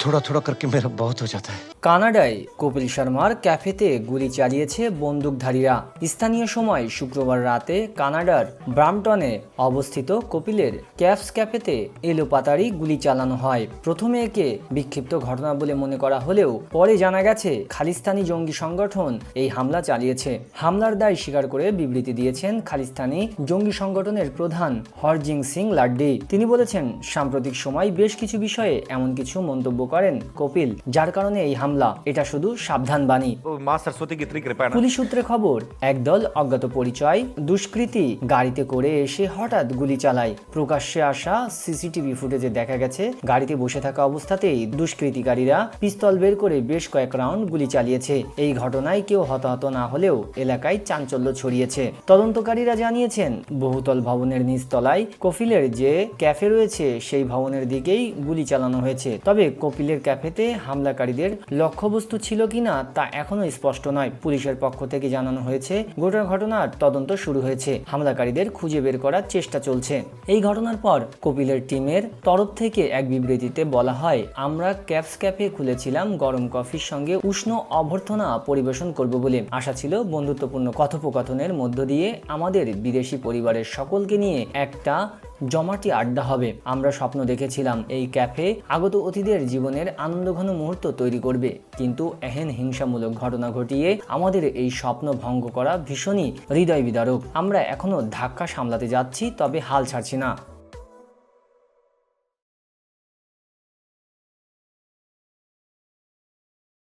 থোড়া থোড়া করকে মেরা বহুত হয়ে যাতা কানাডায় কপিল শর্মার ক্যাফেতে গুলি চালিয়েছে বন্দুকধারীরা। স্থানীয় সময় শুক্রবার রাতে কানাডার ব্রামটনে অবস্থিত কপিলের ক্যাফস ক্যাফেতে এলোপাতারি গুলি চালানো হয়। প্রথমে একে বিক্ষিপ্ত ঘটনা বলে মনে করা হলেও পরে জানা গেছে খালিস্তানি জঙ্গি সংগঠন এই হামলা চালিয়েছে। হামলার দায় স্বীকার করে বিবৃতি দিয়েছেন খালিস্তানি জঙ্গি সংগঠনের প্রধান হরজিং সিং লাড্ডি। তিনি বলেছেন, সাম্প্রতিক সময় বেশ কিছু বিষয়ে এমন কিছু মন্তব্য করেন কপিল যার কারণে এই হামলা। এটা শুধু সাবধান বাণী পুলিশ সূত্রে খবর একদল অজ্ঞাত পরিচয় দুষ্কৃতি গাড়িতে করে এসে হঠাৎ গুলি চালায়। প্রকাশ্যে আসা সিসিটিভি ফুটেজে দেখা গেছে গাড়িতে বসে থাকা অবস্থাতেই দুষ্কৃতিকারীরা পিস্তল বের করে বেশ কয়েক রাউন্ড গুলি চালিয়েছে। এই ঘটনায় কেউ হতাহত না হলেও এলাকায় চাঞ্চল্য ছড়িয়েছে। তদন্তকারীরা জানিয়েছেন বহুতল ভবনের নিচতলায় কফিলের যে ক্যাফে রয়েছে সেই ভবনের দিকেই গুলি চালানো হয়েছে। তবে কপিলের ক্যাফেতে হামলাকারীদের লক্ষ্যবস্তু ছিল কিনা তা এখনও স্পষ্ট নয়। পুলিশের পক্ষ থেকে জানানো হয়েছে, গোটা ঘটনার তদন্ত শুরু হয়েছে। হামলাকারীদের খুঁজে বের করার চেষ্টা চলছে। এই ঘটনার পর কপিলের টিমের তরফ থেকে এক বিবৃতিতে বলা হয়, আমরা ক্যাপস ক্যাফে খুলেছিলাম গরম কফির সঙ্গে উষ্ণ অভ্যর্থনা পরিবেশন করব বলে। আশা ছিল বন্ধুত্বপূর্ণ কথোপকথনের মধ্য দিয়ে আমাদের বিদেশি পরিবারের সকলকে নিয়ে একটা জমাটি আড্ডা হবে। আমরা স্বপ্ন দেখেছিলাম এই ক্যাফে আগত অতিথিদের জীবনের আনন্দঘন মুহূর্ত তৈরি করবে। কিন্তু এহেন হিংসামূলক ঘটনা ঘটিয়ে আমাদের এই স্বপ্ন ভঙ্গ করা ভীষণই হৃদয় বিদারক আমরা এখনও ধাক্কা সামলাতে যাচ্ছি, তবে হাল ছাড়ছি না।